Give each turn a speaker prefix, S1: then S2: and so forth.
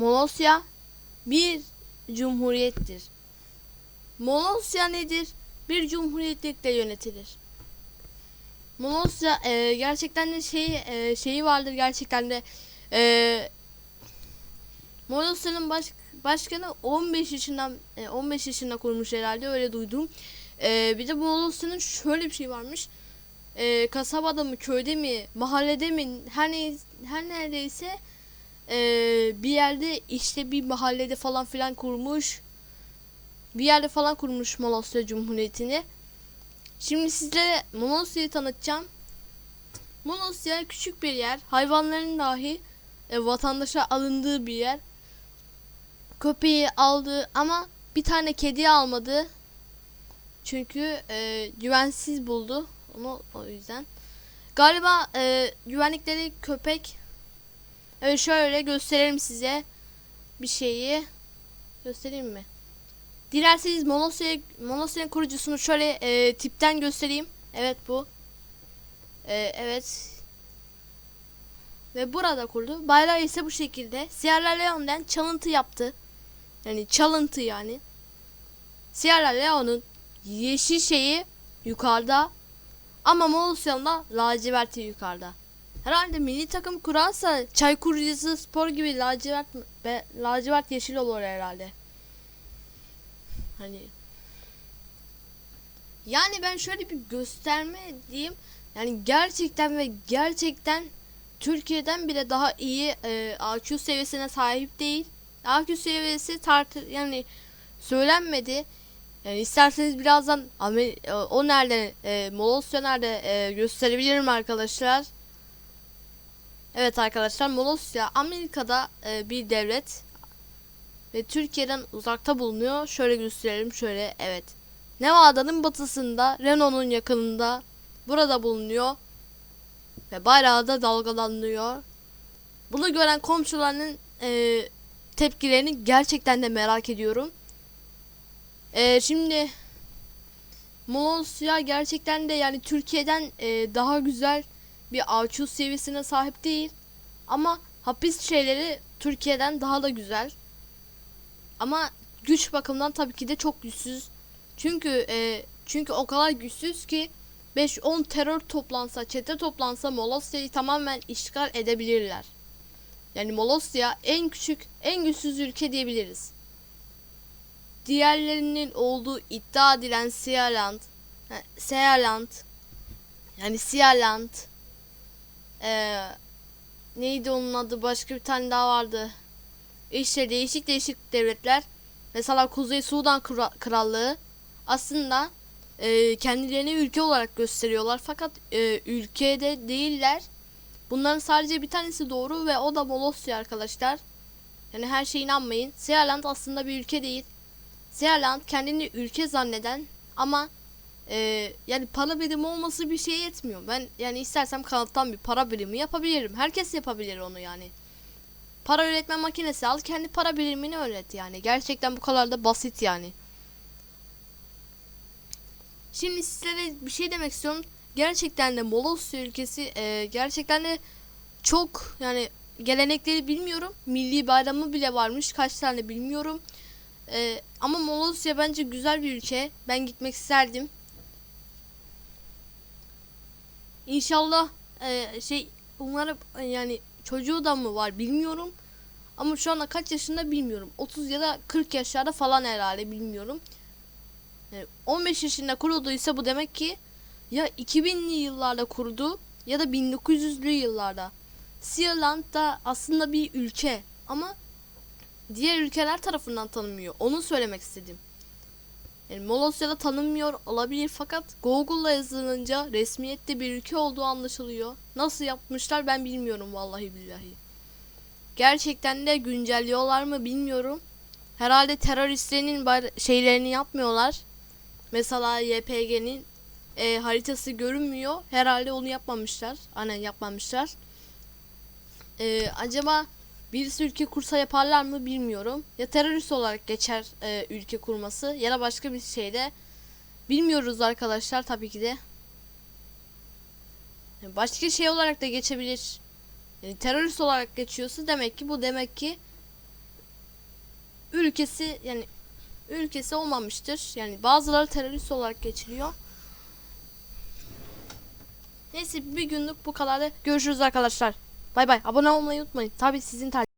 S1: Molosya bir cumhuriyettir. Molosya nedir? Bir cumhuriyetlikle yönetilir. Molosya e, gerçekten de şey e, şeyi vardır gerçekten de e, Molosya'nın baş, başkanı 15 yaşından e, 15 yaşında kurmuş herhalde öyle duydum. E, bir de Molosya'nın şöyle bir şey varmış. E, kasabada mı köyde mi mahallede mi her ne her neredeyse e, bir yerde işte bir mahallede falan filan kurmuş. Bir yerde falan kurmuş Molosya Cumhuriyeti'ni. Şimdi sizlere Monosya'yı tanıtacağım. Monosya küçük bir yer. Hayvanların dahi e, vatandaşa alındığı bir yer. Köpeği aldı ama bir tane kediyi almadı. Çünkü e, güvensiz buldu. Onu o yüzden. Galiba e, güvenlikleri köpek. Evet şöyle gösterelim size bir şeyi. Göstereyim mi? Dilerseniz Monosya Monosya'nın kurucusunu şöyle e, tipten göstereyim. Evet bu. E, evet. Ve burada kurdu. Bayrağı ise bu şekilde. Sierra Leone'den çalıntı yaptı. Yani çalıntı yani. Sierra Leone'un yeşil şeyi yukarıda. Ama da laciverti yukarıda. Herhalde milli takım kurarsa Çaykur Rizespor gibi lacivert, be, lacivert yeşil olur herhalde. Hani yani ben şöyle bir gösterme diyeyim. Yani gerçekten ve gerçekten Türkiye'den bile daha iyi e, AQ seviyesine sahip değil. AQ seviyesi tartı yani söylenmedi. Yani isterseniz birazdan e, o nerede e, Molosya nerede e, gösterebilirim arkadaşlar. Evet arkadaşlar Molosya Amerika'da e, bir devlet ve Türkiye'den uzakta bulunuyor. Şöyle gösterelim şöyle evet. Nevada'nın batısında Renault'un yakınında burada bulunuyor ve bayrağı da dalgalanıyor. Bunu gören komşularının e, tepkilerini gerçekten de merak ediyorum. E, şimdi Molosya gerçekten de yani Türkiye'den e, daha güzel bir AQ seviyesine sahip değil. Ama hapis şeyleri Türkiye'den daha da güzel. Ama güç bakımından tabii ki de çok güçsüz. Çünkü e, çünkü o kadar güçsüz ki 5-10 terör toplansa, çete toplansa Molosya'yı tamamen işgal edebilirler. Yani Molosya en küçük, en güçsüz ülke diyebiliriz. Diğerlerinin olduğu iddia edilen Sealand, Sealand, yani Sealand, ee, neydi onun adı başka bir tane daha vardı. İşte değişik değişik devletler. Mesela Kuzey Sudan Kra- Krallığı aslında e, kendilerini ülke olarak gösteriyorlar fakat e, ülkede değiller. Bunların sadece bir tanesi doğru ve o da Molosya arkadaşlar. Yani her şeye inanmayın. Sealand aslında bir ülke değil. Sealand kendini ülke zanneden ama e, yani para birimi olması bir şey yetmiyor. Ben yani istersem kanattan bir para birimi yapabilirim. Herkes yapabilir onu yani. Para üretme makinesi al kendi para birimini öğret yani. Gerçekten bu kadar da basit yani. Şimdi sizlere bir şey demek istiyorum. Gerçekten de Molosya ülkesi e, gerçekten de çok yani gelenekleri bilmiyorum. Milli bayramı bile varmış. Kaç tane bilmiyorum. E, ama Molosya bence güzel bir ülke. Ben gitmek isterdim. İnşallah e, şey umarım e, yani çocuğu da mı var bilmiyorum. Ama şu anda kaç yaşında bilmiyorum. 30 ya da 40 yaşlarda falan herhalde bilmiyorum. Yani 15 yaşında kurulduysa bu demek ki ya 2000'li yıllarda kurdu ya da 1900'lü yıllarda. Sealand da aslında bir ülke ama diğer ülkeler tarafından tanınmıyor. Onu söylemek istedim. Yani Molosya'da tanınmıyor olabilir fakat Google'la yazılınca resmiyette bir ülke olduğu anlaşılıyor. Nasıl yapmışlar ben bilmiyorum vallahi billahi. Gerçekten de güncelliyorlar mı bilmiyorum. Herhalde teröristlerin şeylerini yapmıyorlar. Mesela YPG'nin e, haritası görünmüyor. Herhalde onu yapmamışlar. Aynen yapmamışlar. E, acaba birisi ülke kursa yaparlar mı bilmiyorum. Ya terörist olarak geçer e, ülke kurması ya da başka bir şeyde. Bilmiyoruz arkadaşlar tabii ki de. Başka şey olarak da geçebilir. Yani terörist olarak geçiyorsa demek ki bu demek ki ülkesi yani ülkesi olmamıştır. Yani bazıları terörist olarak geçiliyor. Neyse bir günlük bu kadar. Görüşürüz arkadaşlar. Bay bay. Abone olmayı unutmayın. Tabii sizin tercih.